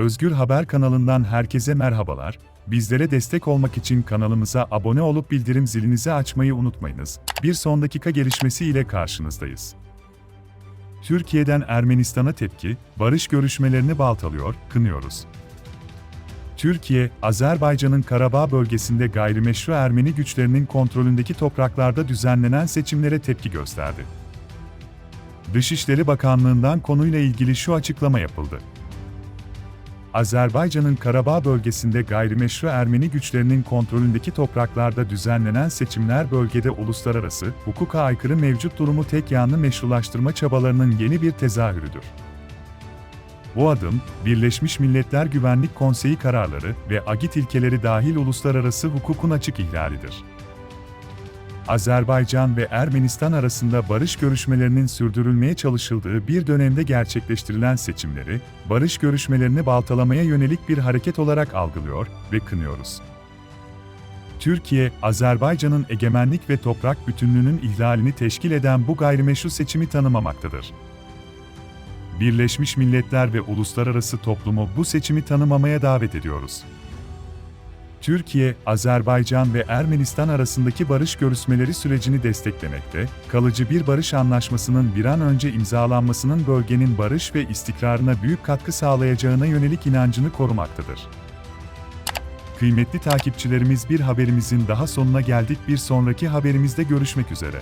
Özgür Haber kanalından herkese merhabalar. Bizlere destek olmak için kanalımıza abone olup bildirim zilinizi açmayı unutmayınız. Bir son dakika gelişmesi ile karşınızdayız. Türkiye'den Ermenistan'a tepki, barış görüşmelerini baltalıyor, kınıyoruz. Türkiye, Azerbaycan'ın Karabağ bölgesinde gayrimeşru Ermeni güçlerinin kontrolündeki topraklarda düzenlenen seçimlere tepki gösterdi. Dışişleri Bakanlığı'ndan konuyla ilgili şu açıklama yapıldı. Azerbaycan'ın Karabağ bölgesinde gayrimeşru Ermeni güçlerinin kontrolündeki topraklarda düzenlenen seçimler bölgede uluslararası hukuka aykırı mevcut durumu tek yanlı meşrulaştırma çabalarının yeni bir tezahürüdür. Bu adım, Birleşmiş Milletler Güvenlik Konseyi kararları ve agit ilkeleri dahil uluslararası hukukun açık ihlalidir. Azerbaycan ve Ermenistan arasında barış görüşmelerinin sürdürülmeye çalışıldığı bir dönemde gerçekleştirilen seçimleri, barış görüşmelerini baltalamaya yönelik bir hareket olarak algılıyor ve kınıyoruz. Türkiye, Azerbaycan'ın egemenlik ve toprak bütünlüğünün ihlalini teşkil eden bu gayrimeşru seçimi tanımamaktadır. Birleşmiş Milletler ve uluslararası toplumu bu seçimi tanımamaya davet ediyoruz. Türkiye, Azerbaycan ve Ermenistan arasındaki barış görüşmeleri sürecini desteklemekte, kalıcı bir barış anlaşmasının bir an önce imzalanmasının bölgenin barış ve istikrarına büyük katkı sağlayacağına yönelik inancını korumaktadır. Kıymetli takipçilerimiz bir haberimizin daha sonuna geldik. Bir sonraki haberimizde görüşmek üzere.